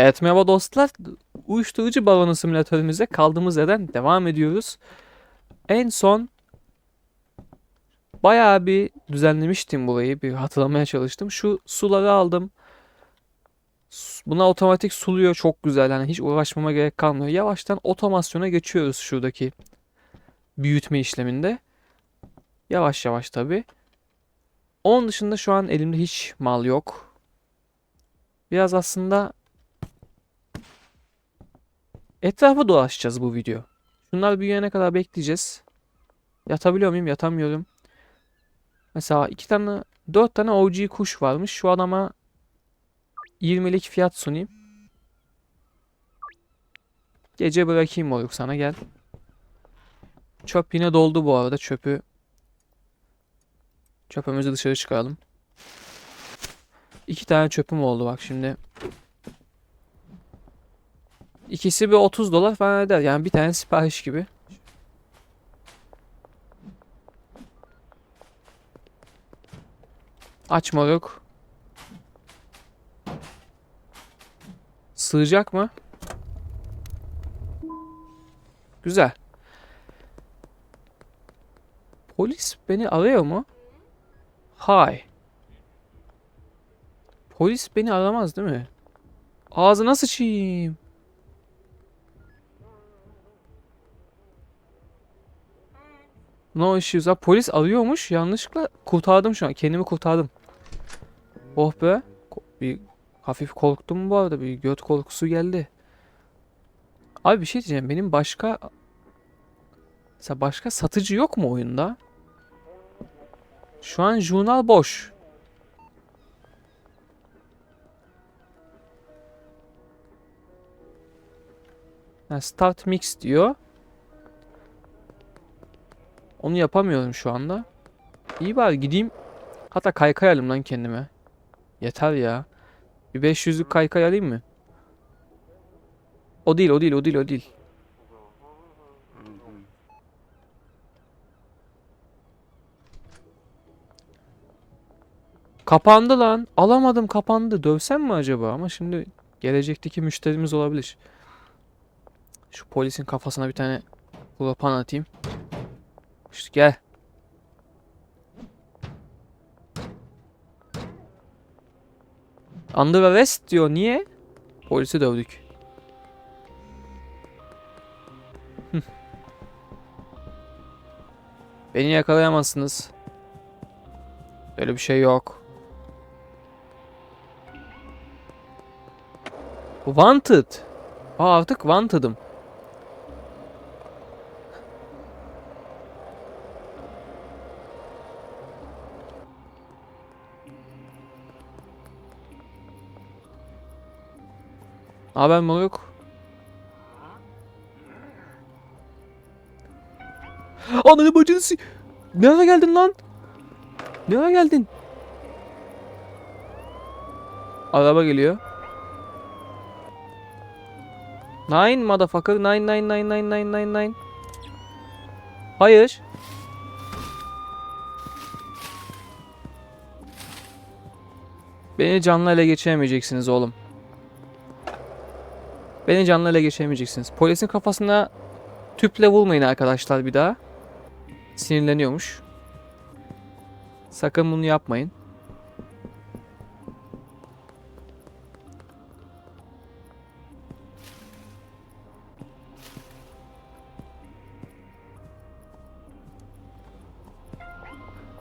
Evet merhaba dostlar. Uyuşturucu baronu simülatörümüze kaldığımız yerden devam ediyoruz. En son bayağı bir düzenlemiştim burayı. Bir hatırlamaya çalıştım. Şu suları aldım. Buna otomatik suluyor. Çok güzel. Hani hiç uğraşmama gerek kalmıyor. Yavaştan otomasyona geçiyoruz şuradaki büyütme işleminde. Yavaş yavaş tabii. Onun dışında şu an elimde hiç mal yok. Biraz aslında Etrafı dolaşacağız bu video. Şunlar büyüyene kadar bekleyeceğiz. Yatabiliyor muyum? Yatamıyorum. Mesela iki tane, dört tane OG kuş varmış. Şu adama 20'lik fiyat sunayım. Gece bırakayım moruk sana gel. Çöp yine doldu bu arada çöpü. Çöpümüzü dışarı çıkaralım. İki tane çöpüm oldu bak şimdi. İkisi bir 30 dolar falan eder. Yani bir tane sipariş gibi. Aç moruk. Sığacak mı? Güzel. Polis beni arıyor mu? Hay. Polis beni aramaz değil mi? Ağzına sıçayım. No issues. Ha, polis arıyormuş. Yanlışlıkla kurtardım şu an. Kendimi kurtardım. Oh be. Bir hafif korktum bu arada. Bir göt korkusu geldi. Abi bir şey diyeceğim. Benim başka Mesela başka satıcı yok mu oyunda? Şu an jurnal boş. Ha, start mix diyor. Onu yapamıyorum şu anda. İyi bari gideyim. Hatta kaykay alayım lan kendime. Yeter ya. Bir 500'lük kaykay alayım mı? O değil, o değil, o değil, o değil. Kapandı lan. Alamadım kapandı. Dövsem mi acaba? Ama şimdi gelecekteki müşterimiz olabilir. Şu polisin kafasına bir tane klopan atayım. İşte gel. Under arrest diyor. Niye? Polisi dövdük. Beni yakalayamazsınız. Öyle bir şey yok. Wanted. Aa artık wanted'ım. Haber moruk. Ananı bacını si... Nereye geldin lan? Nereye geldin? Araba geliyor. Nine motherfucker. Nine nine nine nine nine nine nine. Hayır. Beni canlı ele geçiremeyeceksiniz oğlum. Beni canlı ele geçiremeyeceksiniz. Polisin kafasına tüple vurmayın arkadaşlar bir daha. Sinirleniyormuş. Sakın bunu yapmayın.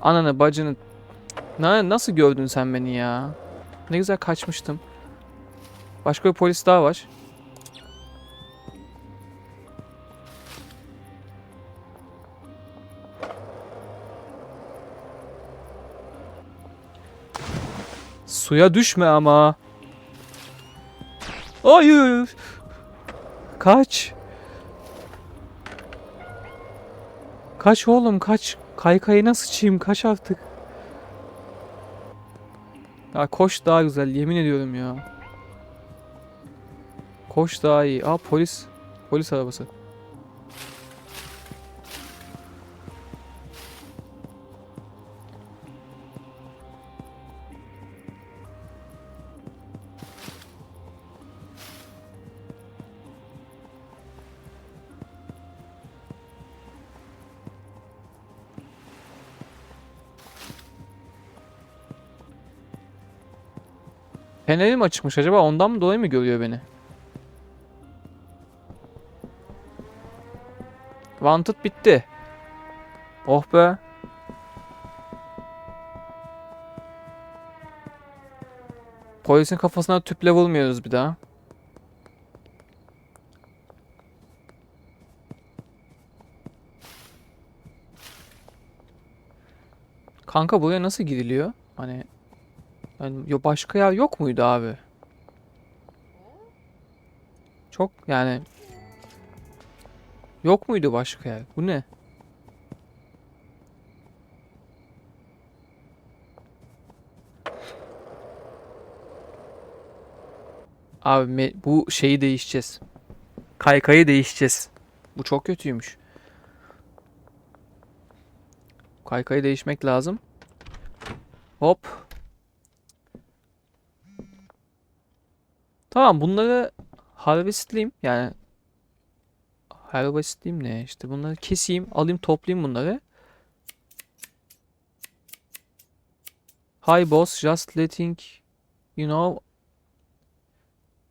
Ananı bacını... Na, nasıl gördün sen beni ya? Ne güzel kaçmıştım. Başka bir polis daha var. Suya düşme ama. Hayır. Kaç. Kaç oğlum kaç. Kaykayına sıçayım kaç artık. Ya koş daha güzel yemin ediyorum ya. Koş daha iyi. Aa polis. Polis arabası. Fenerim açıkmış acaba ondan mı dolayı mı görüyor beni? Wanted bitti. Oh be. Polisin kafasına tüple vurmuyoruz bir daha. Kanka buraya nasıl gidiliyor? Hani yani yo- başka yer yok muydu abi? Çok yani yok muydu başka yer? Bu ne? Abi bu şeyi değişeceğiz. Kaykayı değişeceğiz. Bu çok kötüymüş. Kaykayı değişmek lazım. Hop. Tamam bunları harvestleyeyim. Yani harvestleyeyim ne işte bunları keseyim, alayım, toplayayım bunları. Hi boss, just letting you know.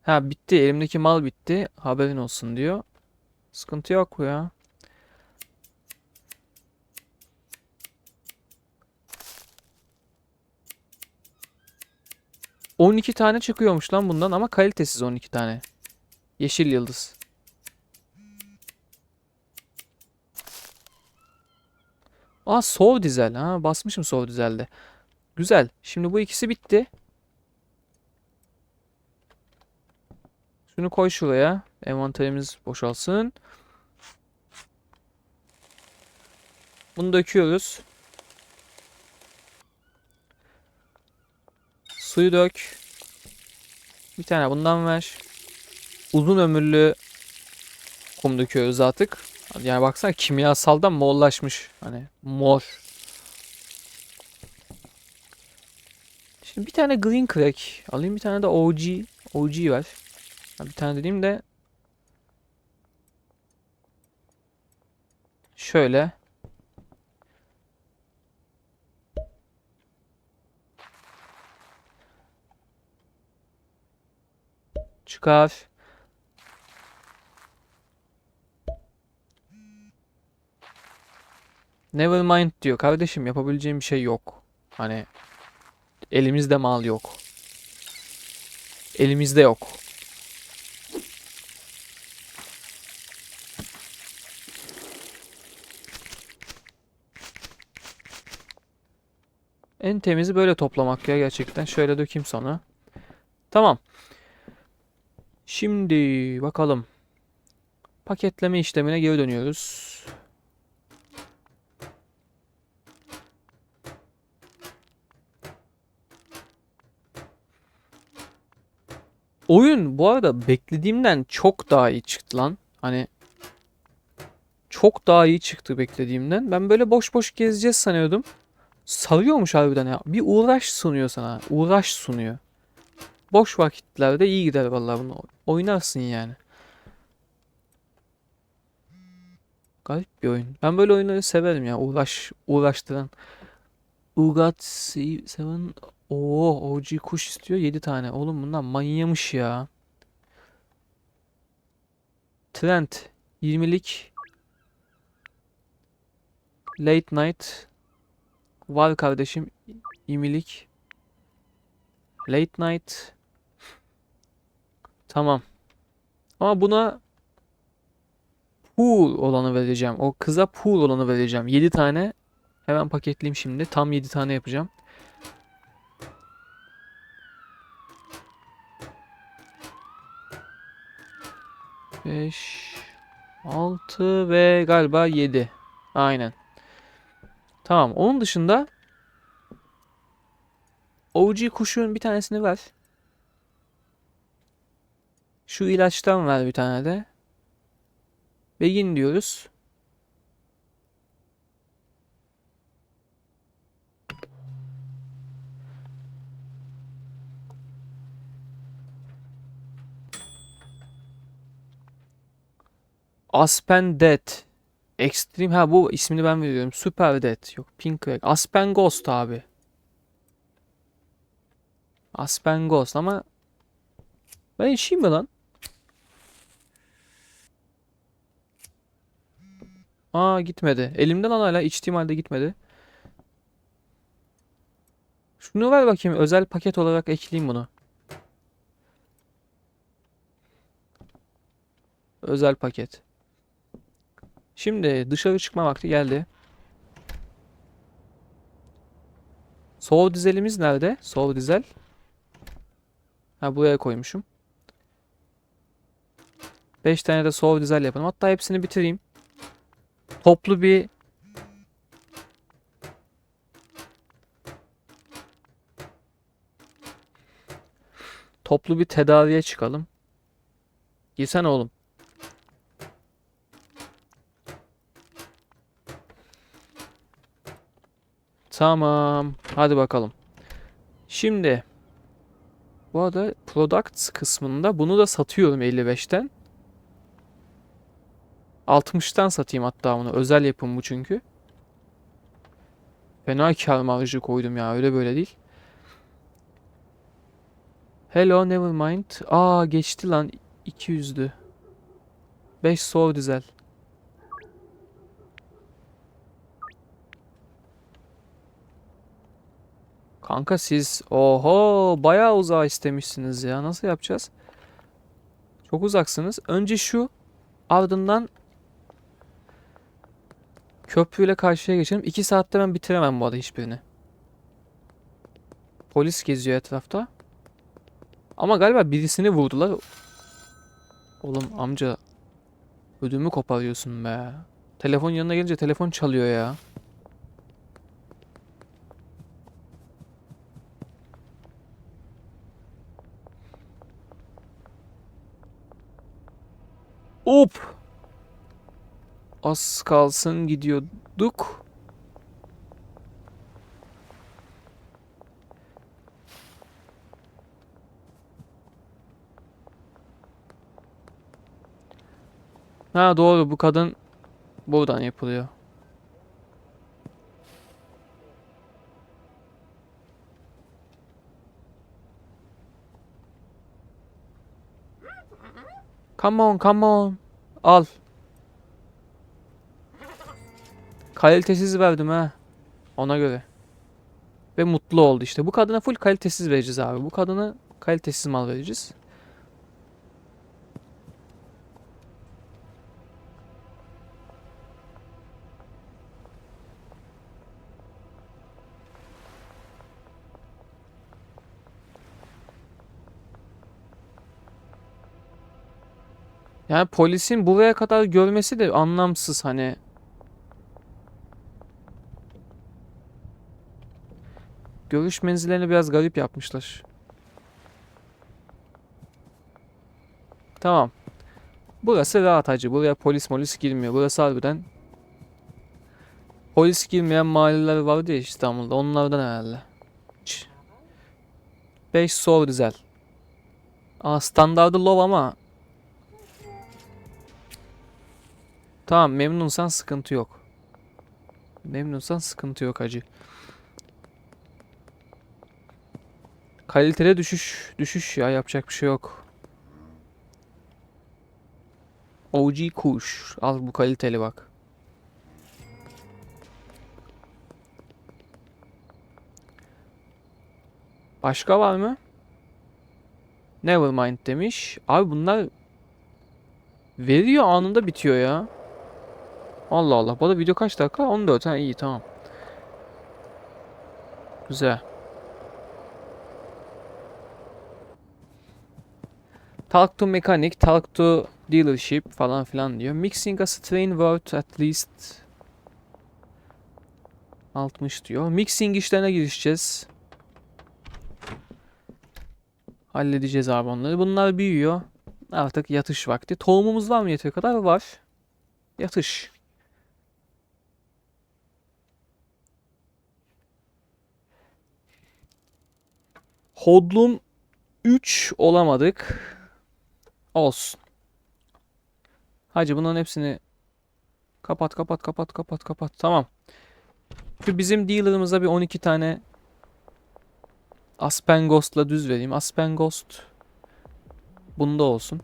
Ha bitti, elimdeki mal bitti. Haberin olsun diyor. Sıkıntı yok ya. ...12 tane çıkıyormuş lan bundan ama kalitesiz 12 tane. Yeşil yıldız. Aa Soul Dizel. Ha basmışım Soul Dizel'de. Güzel. Şimdi bu ikisi bitti. Şunu koy şuraya. Envanterimiz boşalsın. Bunu döküyoruz. Suyu dök. Bir tane bundan ver. Uzun ömürlü kum döküyoruz artık. Yani baksana kimyasaldan morlaşmış. Hani mor. Şimdi bir tane green crack alayım. Bir tane de OG. OG ver. Bir tane dediğim de şöyle. Çıkar. Never mind diyor. Kardeşim yapabileceğim bir şey yok. Hani elimizde mal yok. Elimizde yok. En temizi böyle toplamak ya gerçekten. Şöyle dökeyim sonra. Tamam. Şimdi bakalım. Paketleme işlemine geri dönüyoruz. Oyun bu arada beklediğimden çok daha iyi çıktı lan. Hani çok daha iyi çıktı beklediğimden. Ben böyle boş boş gezeceğiz sanıyordum. Sarıyormuş harbiden ya. Bir uğraş sunuyor sana. Uğraş sunuyor. Boş vakitlerde iyi gider vallahi bunu. Oynarsın yani. Garip bir oyun. Ben böyle oyunları severim ya. Uğraş, uğraştıran. Ugat Seven Oo, OG kuş istiyor 7 tane. Oğlum bundan manyamış ya. Trent 20'lik Late Night var kardeşim 20'lik Late Night Tamam. Ama buna pool olanı vereceğim. O kıza pool olanı vereceğim. 7 tane hemen paketleyeyim şimdi. Tam 7 tane yapacağım. Beş, altı ve galiba yedi. Aynen. Tamam. Onun dışında OG kuşun bir tanesini ver. Şu ilaçtan ver bir tane de. Begin diyoruz. Aspen Dead. Extreme ha bu ismini ben veriyorum. Super Dead. Yok Pink Crack. Aspen Ghost abi. Aspen Ghost ama Ben içeyim mi lan? Aa gitmedi. Elimden lan hala içtiğim halde gitmedi. Şunu ver bakayım. Özel paket olarak ekleyeyim bunu. Özel paket. Şimdi dışarı çıkma vakti geldi. Soğuk dizelimiz nerede? Soğuk dizel. Ha buraya koymuşum. 5 tane de soğuk dizel yapalım. Hatta hepsini bitireyim. Toplu bir toplu bir tedaviye çıkalım. Girsene oğlum. Tamam. Hadi bakalım. Şimdi bu arada products kısmında bunu da satıyorum 55'ten. 60'tan satayım hatta bunu. Özel yapım bu çünkü. Fena kar marjı koydum ya. Öyle böyle değil. Hello Nevermind. Aa geçti lan. 200'dü. 5 soğuk dizel. Kanka siz oho bayağı uzağa istemişsiniz ya. Nasıl yapacağız? Çok uzaksınız. Önce şu ardından köprüyle karşıya geçelim. 2 saatte ben bitiremem bu arada hiçbirini. Polis geziyor etrafta. Ama galiba birisini vurdular. Oğlum amca ödümü koparıyorsun be. Telefon yanına gelince telefon çalıyor ya. Hop. Az kalsın gidiyorduk. Ha doğru bu kadın buradan yapılıyor. Come on, come on. Al. Kalitesiz verdim ha. Ona göre. Ve mutlu oldu işte. Bu kadına full kalitesiz vereceğiz abi. Bu kadına kalitesiz mal vereceğiz. Yani polisin buraya kadar görmesi de anlamsız hani. Görüş menzillerini biraz garip yapmışlar. Tamam. Burası rahat hacı. Buraya polis molis girmiyor. Burası harbiden polis girmeyen mahalleler vardı ya İstanbul'da. Onlardan herhalde. 5 sol dizel. Aa standardı low ama Tamam memnunsan sıkıntı yok. Memnunsan sıkıntı yok hacı. Kalitede düşüş düşüş ya yapacak bir şey yok. OG kuş. Al bu kaliteli bak. Başka var mı? Nevermind demiş. Abi bunlar veriyor anında bitiyor ya. Allah Allah. Bu arada video kaç dakika? 14. Ha iyi tamam. Güzel. Talk to mechanic, talk to dealership falan filan diyor. Mixing a strain worth at least 60 diyor. Mixing işlerine girişeceğiz. Halledeceğiz abi onları. Bunlar büyüyor. Artık yatış vakti. Tohumumuz var mı yeteri kadar? Var. Yatış. Hodlum 3 olamadık. Olsun. Hacı bunların hepsini kapat kapat kapat kapat kapat. Tamam. Şu bizim dealer'ımıza bir 12 tane Aspengost'la düz vereyim. Aspengost bunda olsun.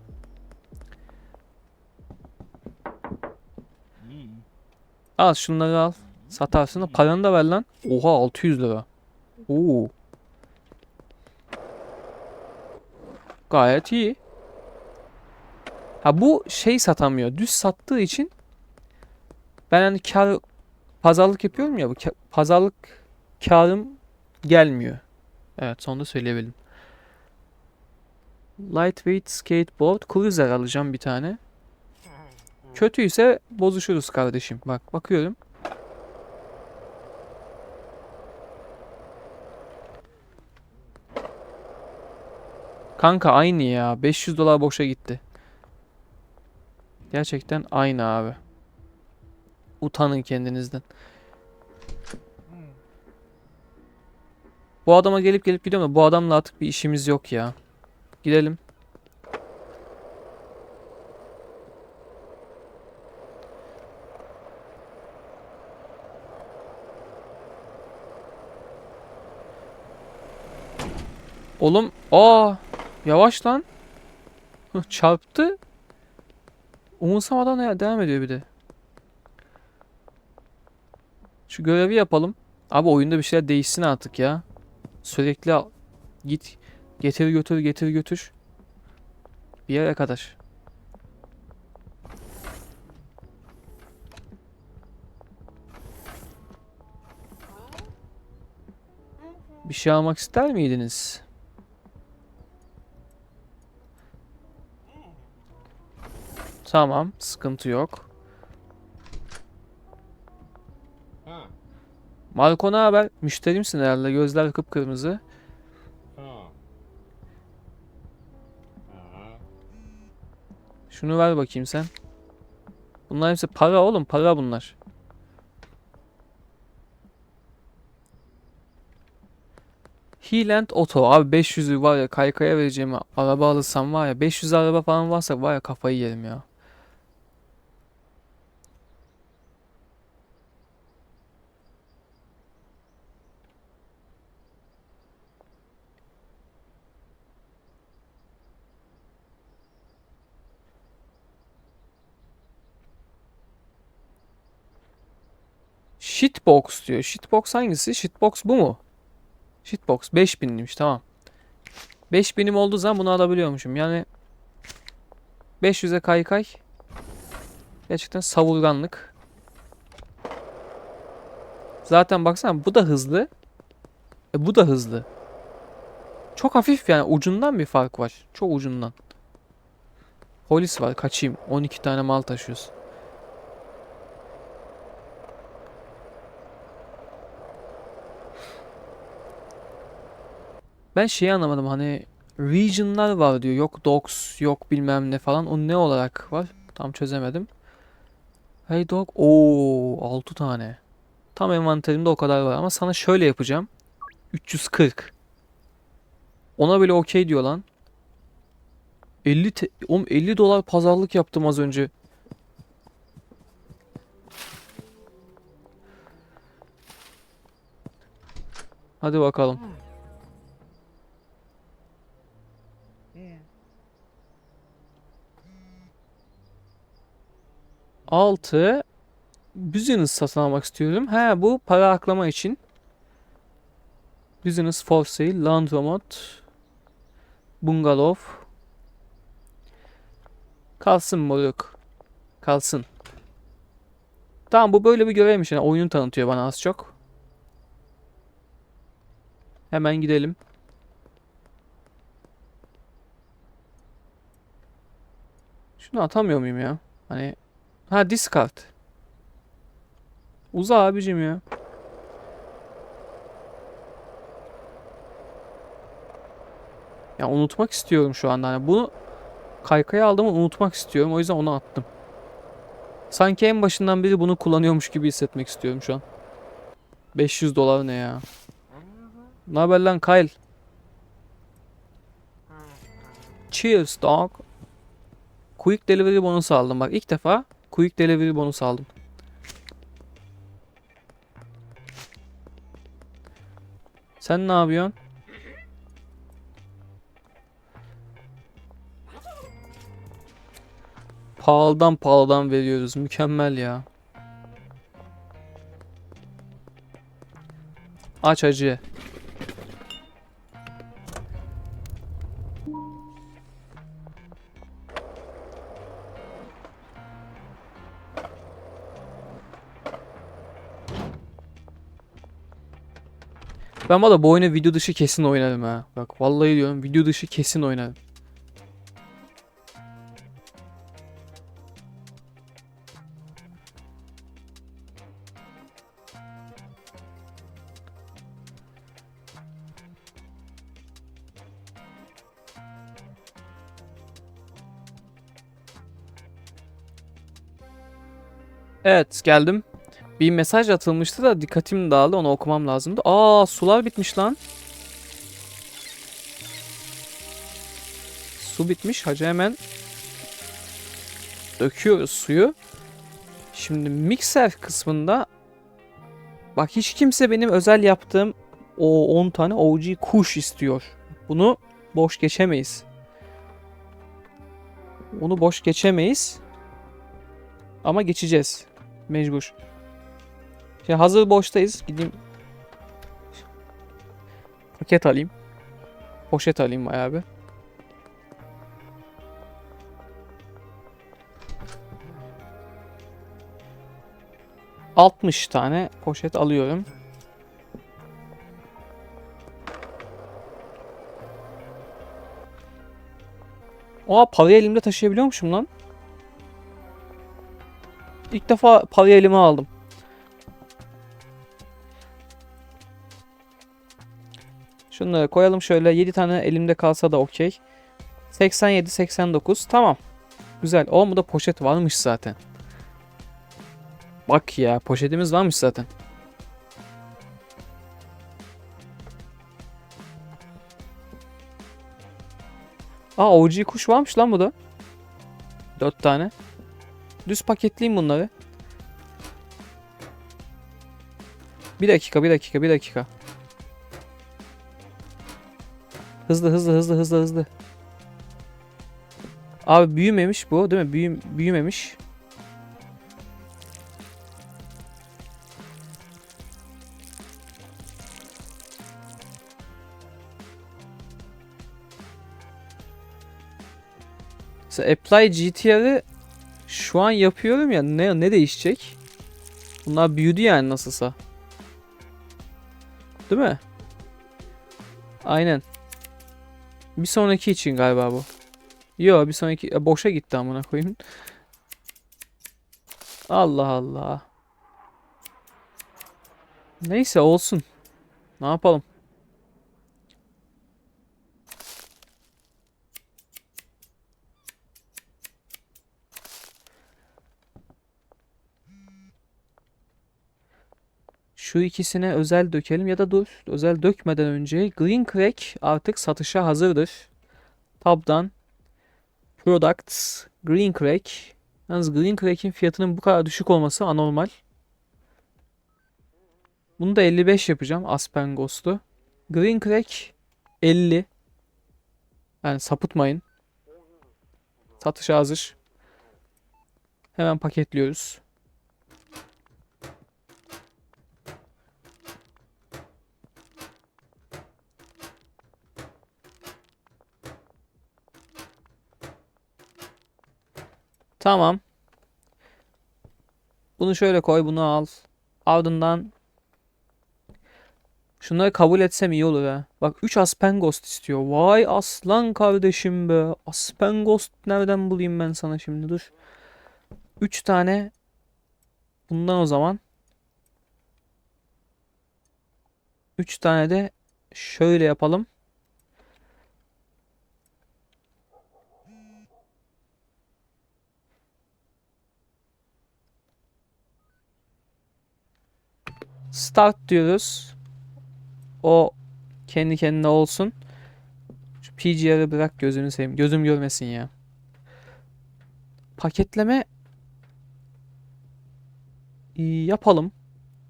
Al şunları al. Satarsın da paranı da ver lan. Oha 600 lira. Oo. Gayet iyi. Ha bu şey satamıyor. Düz sattığı için ben hani kar pazarlık yapıyorum ya bu pazarlık karım gelmiyor. Evet sonunda söyleyebildim. Lightweight skateboard cruiser alacağım bir tane. Kötüyse bozuşuruz kardeşim. Bak bakıyorum. Kanka aynı ya. 500 dolar boşa gitti. Gerçekten aynı abi. Utanın kendinizden. Bu adama gelip gelip gidiyorum da bu adamla artık bir işimiz yok ya. Gidelim. Oğlum, aa, yavaş lan. Çarptı. Umursamadan devam ediyor bir de. Şu görevi yapalım. Abi oyunda bir şeyler değişsin artık ya. Sürekli al- git getir götür getir götür. Bir yere kadar. Bir şey almak ister miydiniz? Tamam, sıkıntı yok. Marco ne haber? Müşterimsin herhalde. Gözler kıpkırmızı. Şunu ver bakayım sen. Bunlar hepsi para oğlum. Para bunlar. Healand Auto. Abi 500'ü var ya kaykaya vereceğim araba alırsam var ya 500 araba falan varsa var ya kafayı yerim ya. Shitbox diyor. Shitbox hangisi? Shitbox bu mu? Shitbox 5000'miş tamam. 5000'im olduğu zaman bunu alabiliyormuşum. Yani 500'e kaykay. Gerçekten savurganlık. Zaten baksana bu da hızlı. E, bu da hızlı. Çok hafif yani ucundan bir fark var. Çok ucundan. Polis var kaçayım. 12 tane mal taşıyoruz. Ben şeyi anlamadım hani region'lar var diyor. Yok dogs, yok bilmem ne falan. O ne olarak var? Tam çözemedim. Hey dog. Oo 6 tane. Tam envanterimde o kadar var ama sana şöyle yapacağım. 340. Ona bile okey diyor lan. 50 te- Oğlum 50 dolar pazarlık yaptım az önce. Hadi bakalım. Altı business satın almak istiyorum. He bu para aklama için. Business for sale, laundromat, bungalov. Kalsın moruk. Kalsın. Tamam bu böyle bir görevmiş. Yani oyunu tanıtıyor bana az çok. Hemen gidelim. Şunu atamıyor muyum ya? Hani Ha discard. Uza abicim ya. Ya unutmak istiyorum şu anda. Hani bunu kaykaya aldığımı unutmak istiyorum. O yüzden onu attım. Sanki en başından beri bunu kullanıyormuş gibi hissetmek istiyorum şu an. 500 dolar ne ya? Ne haber lan Kyle? Cheers dog. Quick delivery bonus aldım bak ilk defa Quick delivery bonus aldım. Sen ne yapıyorsun? Pahalıdan pahalıdan veriyoruz. Mükemmel ya. Aç acı. Ben valla bu oyunu video dışı kesin oynarım ha. Bak vallahi diyorum video dışı kesin oynarım. Evet geldim. Bir mesaj atılmıştı da dikkatim dağıldı onu okumam lazımdı. Aa sular bitmiş lan. Su bitmiş. Hacı hemen döküyoruz suyu. Şimdi mikser kısmında bak hiç kimse benim özel yaptığım o 10 tane OG kuş istiyor. Bunu boş geçemeyiz. Onu boş geçemeyiz. Ama geçeceğiz. Mecbur. Şimdi hazır boştayız. Gideyim. Paket alayım. Poşet alayım bayağı bir. Altmış tane poşet alıyorum. Oha parayı elimde taşıyabiliyormuşum lan. İlk defa parayı elime aldım. Şunları koyalım şöyle 7 tane elimde kalsa da okey. 87 89 tamam. Güzel. O bu da poşet varmış zaten. Bak ya poşetimiz varmış zaten. Aa OG kuş varmış lan bu da. 4 tane. Düz paketleyeyim bunları. Bir dakika, bir dakika, bir dakika. Hızlı, hızlı, hızlı, hızlı, hızlı. Abi büyümemiş bu, değil mi? Büyü, büyümemiş. Mesela Apply GTR'ı şu an yapıyorum ya ne ne değişecek? Bunlar büyüdü yani nasılsa. Değil mi? Aynen. Bir sonraki için galiba bu. Yo bir sonraki e, boşa gitti amına koyayım. Allah Allah. Neyse olsun. Ne yapalım? Şu ikisine özel dökelim ya da dur. Özel dökmeden önce Green Crack artık satışa hazırdır. Tab'dan Products Green Crack. Yalnız Green Crack'in fiyatının bu kadar düşük olması anormal. Bunu da 55 yapacağım Aspen Ghost'u. Green Crack 50. Yani sapıtmayın. Satışa hazır. Hemen paketliyoruz. Tamam. Bunu şöyle koy, bunu al. Ardından şunları kabul etsem iyi olur ha. Bak 3 Aspen Ghost istiyor. Vay aslan kardeşim be. Aspen Ghost nereden bulayım ben sana şimdi dur. 3 tane bundan o zaman. 3 tane de şöyle yapalım. Start diyoruz. O kendi kendine olsun. Şu PGR'ı bırak gözünü seveyim. Gözüm görmesin ya. Paketleme yapalım.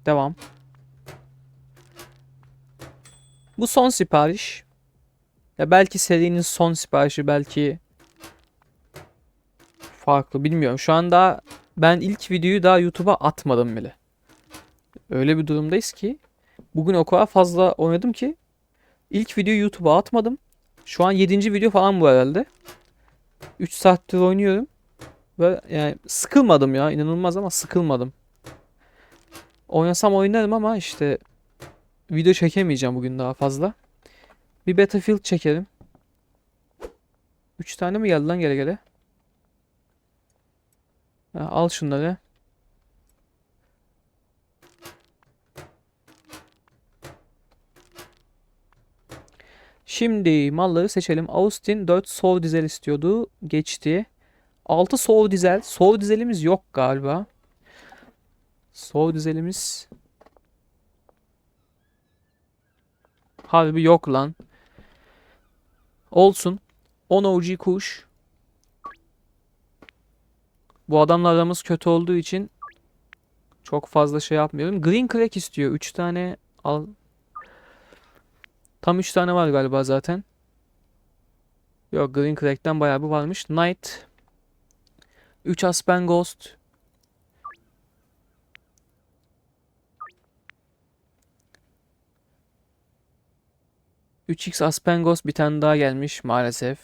Devam. Bu son sipariş. Ya belki serinin son siparişi belki farklı bilmiyorum. Şu an daha ben ilk videoyu daha YouTube'a atmadım bile. Öyle bir durumdayız ki bugün o kadar fazla oynadım ki ilk videoyu YouTube'a atmadım. Şu an 7. video falan bu herhalde. 3 saattir oynuyorum. Ve yani sıkılmadım ya inanılmaz ama sıkılmadım. Oynasam oynarım ama işte video çekemeyeceğim bugün daha fazla. Bir Battlefield çekelim. 3 tane mi geldi lan gele gele? Ha, al şunları. Şimdi malları seçelim. Austin 4 Soul dizel istiyordu. Geçti. 6 Soul dizel. Soul dizelimiz yok galiba. Soul dizelimiz Harbi yok lan. Olsun. 10 OG kuş. Bu adamla aramız kötü olduğu için çok fazla şey yapmıyorum. Green Crack istiyor. 3 tane al. Tam 3 tane var galiba zaten. Yok Green Crack'ten bayağı bir varmış. Knight. 3 Aspen Ghost. Üç x Aspengos bir tane daha gelmiş maalesef.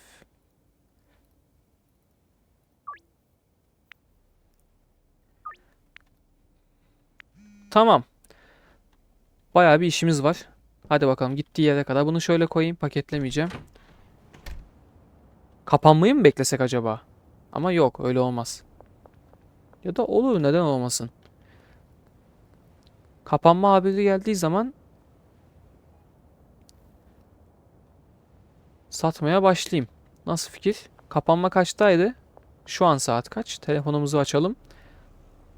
Tamam. Bayağı bir işimiz var. Hadi bakalım gittiği yere kadar. Bunu şöyle koyayım paketlemeyeceğim. Kapanmayı mı beklesek acaba? Ama yok öyle olmaz. Ya da olur neden olmasın. Kapanma haberi geldiği zaman satmaya başlayayım. Nasıl fikir? Kapanma kaçtaydı? Şu an saat kaç? Telefonumuzu açalım.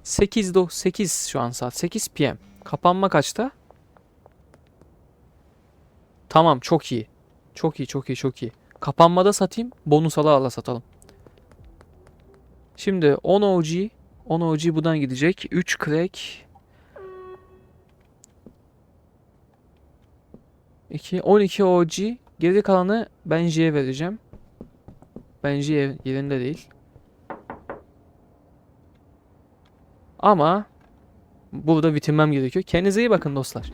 8 do 8 şu an saat 8 PM. Kapanma kaçta? Tamam çok iyi. Çok iyi çok iyi çok iyi. Kapanmada satayım. Bonus ala ala satalım. Şimdi 10 OG 10 OG buradan gidecek. 3 crack 2 12 OG Geri kalanı Benji'ye vereceğim. Benji yer- yerinde değil. Ama burada bitirmem gerekiyor. Kendinize iyi bakın dostlar.